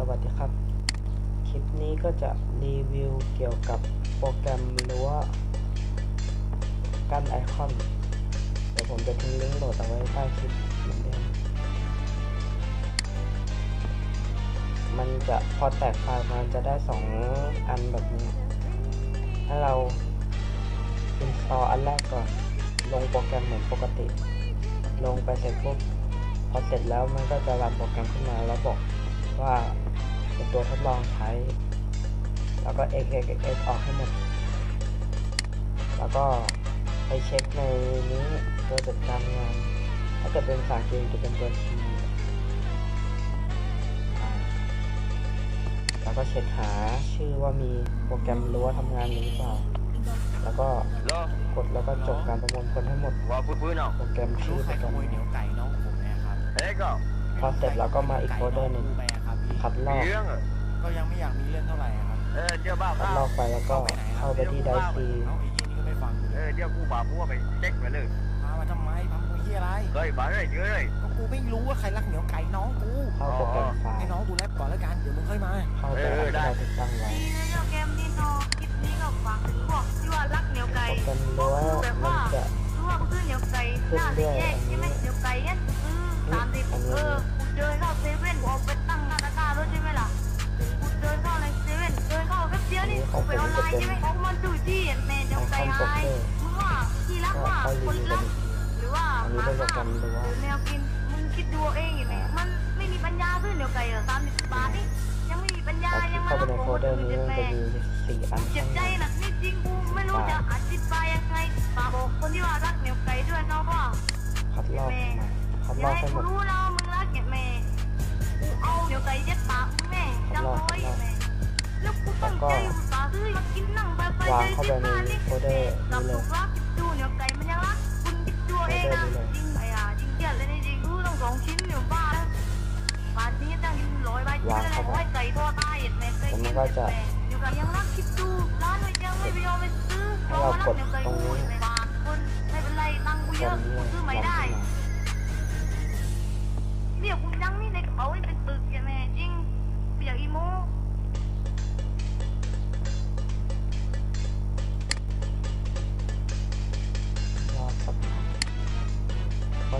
สวัสดีครับ คลิปนี้ก็จะรีวิวเกี่ยวกับโปรแกรมหรั้วกั้นไอคอน เดี๋ยวผมจะทิ้งลิงก์โหลดเอาไว้ใต้คลิปเหมือนเดิมมันจะพอแตกไฟล์มันจะได้สองอันแบบนี้ ถ้าเรา install อันแรกก่อน ลงโปรแกรมเหมือนปกติ ลงไปเสร็จปุ๊บพอเสร็จแล้วมันก็จะรันโปรแกรมขึ้นมาแล้วบอกว่า ตัวทดลองใช้ แล้วก็ x x x x ออกให้หมด แล้วก็ไปเช็คในนี้ตัวจัดการงาน ถ้าเกิดเป็นภาษาอังกฤษจะเป็นตัว T อ่าแล้วก็เช็คหาชื่อว่ามีโปรแกรมรั้วทำงานอยู่หรือเปล่า แล้วก็เหรอกดแล้วก็จบการประมวลผลให้หมดว่าพื้นๆเนาะโปรแกรมชื่รู้อใคโปรรแกรมขโมยเหนียวไก่น้องผมนะครับเฮ้ยก็พอเสร็จแล้วก็มาอีกโฟลเดอร์หนึ่งไปอะ ครับพี่คัดลมีอกเรื่องเหรอก็ยังไม่อยากมีเรื่องเท่าไหร่อะครับเออเดี๋ยวบ้าคัดข้าลวอกไปแล้วก็เข้าไปที่ไดซีเอาไอ้ยี่นี่ก็ไม่ฟังกูเอเลยอเดี๋ยวกูบ่าพัวไปเช็คไปเลยพามาทำไมพามาที่อะไรเฮ้ยบ้าเลยเยอะเลยก็กูไม่รู้ว่าใครรักเหนียวไก่น้องกูเข้าโปรแกรมไฟให้ล์น้องกูแลบก่อนแล้วกันเดี๋ยวมึงค่อยมาเข้าไปอันที่เราติดตั้งไว้ดีเลยเจ้าเกมนี่เนอะคลิปนี้ก็ฝากถึงพวกที่ว่ารักเหนียวไก่ โปรแกรมรั้วมันจะรู้ว่ากูซื้อเหนียวไก่หน้าสีแยกใช่ไหมเหนียวไก่เนี่ยกูซื้อสามสิบเออกูเดินเข้าเซเว่นกูเอาไป เดียวนี่กูไปออนไลน์ใช่ไหมของมันดูที่แม่เหนียวไก่หายมึงว่าที่รักก็ว่าเข้ารีคนวิวกัรันกอีกทีหรือว่าอันนี้หมาเป็นโปรแกรฆ่ามวหรือแมวกินมึงคิดดูเอาเองอย่างนี้มันไม่มีปัญญาซื้อเหนียวไก่สามสิบบาทนี่ยังไม่มีปัญญาอยังมาเข้าไปในของโฟคลนเดออื่ร์นนี้เจ็บมันแม่จะมีสี่อันเจ็บใจนะนี่จริงกูไม่รู้จะอธิบายยังไงฝาบอกคนที่ว่ารักเหนียวไก่ด้วยเนาะว่าคัดลอกมาคัดอลอกให้หมดรู้แล้วมึงรักเนี่ยแม่กูเอาเหนียวไก่เย็ดปากแม่จำเอาไว้แม่แล้วกู วางเข้าไปในบ้านนี่โฟลเดอร์นี้เลยเนียวไก่มันยังรักคุณคิดดูเองนะจริงไอ้อะจริงเจ็ดเลยนี่จริงกูต้องสองชิ้นอยู่บ้านแล้วป่านนี้ตั้งร้อยใบชิ้นแล้วไว้ไก่ทอดใต้เห็ดแม่เคยกินเห็ดแม่เหนียวไก่ยังรักคิดดูร้านมันยังไม่ไปยอมไปซื้อให้เรากดตรงนี้บาทคนไม่เป็นไรตังค์กูยตรงนี้กูซื้อไม่วางได้ขึ้นมาเนี่ยกูยังนี่ในกระเป๋าเป็น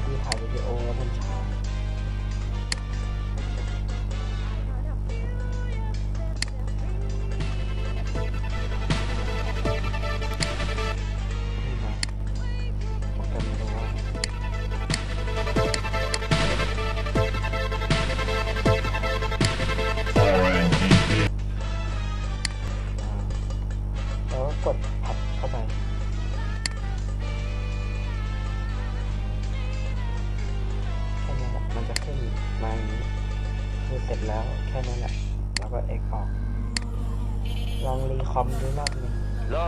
พอดีถ่ายวิดีโอแล้วมันช้า มาอย่างนี้คือเสร็จแล้วแค่นั้นแหละ แล้วก็เอกออก ลองรีคอมดูรอบหนึงเหรอ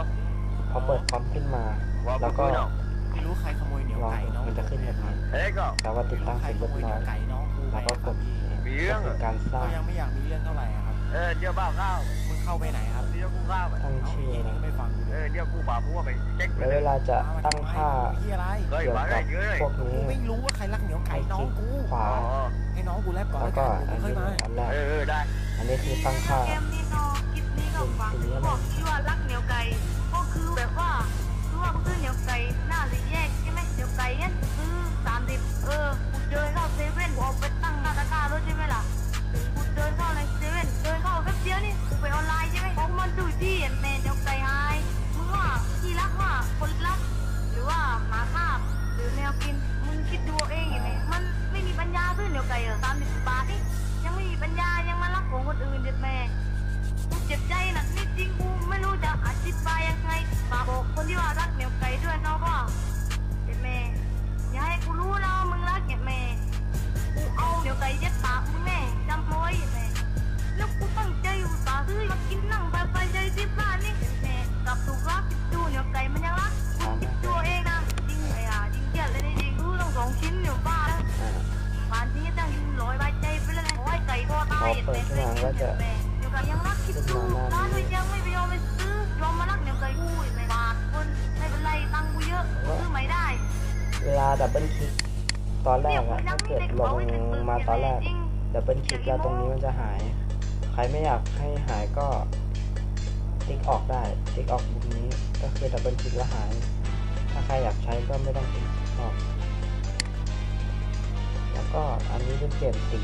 พอเปิดคอมขึ้นมา ว่าแล้วก็พื้นๆเนาะไม่รู้ใครขโมยเหนียวลองไก่น้องมันจะขึ้นแบบนี้เฮ้ยก็แล้วก็ติดตั้งใครเสร็จขเรียบโมยเหร้อยนียวไก่น้องกูแล้วก็กดมีนี่เรื่องเหรคืออการสก็ร้างยังไม่อยากมีเรื่องเท่าไหร่อะครับ เออเดี๋ยวบ้าข้าวมึงเข้าไปไหนครับ เดี๋ยวกูข้าวไป ตั้งเอาชื่อไอ้ยี่นี่นะก็ไม่ฟังกู เอเลยอเดี๋ยวกูบ่าพัวไปเช็คไปแล้วเลเวยลาจะตั้งค่าที่อะไรเฮ้ยเกี่ยวบ้าเลกัยบเยอะเลยพวกกูนี้ไม่รู้ว่าใครรักเหนียวไก่ให้น้อคงลิกกูขวาอ๋อให้น้องกูแลบก่อนแล้แล้ววก็กันเดี๋ยวอัมึนงค่อยนี้มาอันแรกเออเออได้ อันนี้คือตั้งค่าเกมนี้เนาะคลิปนี้ก็ฝากถึงพวกที่ว่ารักเหนียวไก่ก็คือแบบว่ารู้ว่ากูซื้อเหนียวไก่หน้าสีแยกใช่ไหมเหนียวไก่เนี่ยซื้อสามสิบเออ เยอะซื้อไม่ได้เวลาดับเบิลคลิกตอนแรกอะถ้าเกิดลงมาตอนแรกดับเบิลคลิกแล้วตรงนี้มันจะหาย ใครไม่อยากให้หายก็ติ๊กออกได้ติ๊กออกมุมนี้ก็คือดับเบิลคลิกแล้วหาย ถ้าใครอยากใช้ก็ไม่ต้องติ๊กออก แล้วก็อันนี้เป็นเปลี่ยนสี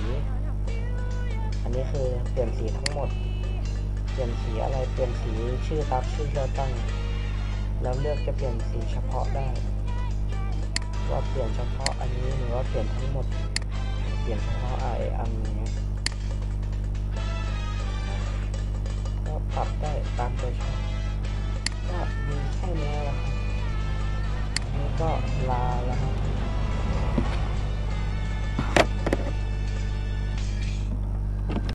อันนี้คือเปลี่ยนสีทั้งหมด เปลี่ยนสีอะไรเปลี่ยนสีชื่อตามชื่อที่เราตั้ง แล้วเลือกจะเปลี่ยนสีเฉพาะได้ว่าเปลี่ยนเฉพาะอันนี้หรือว่าเปลี่ยนทั้งหมด เปลี่ยนเฉพาะไออันอย่างเงี้ก็ปรับได้ตามใจชอบก็มีแค่นี้แหละครับนนี้ก็ลาแล้วครับ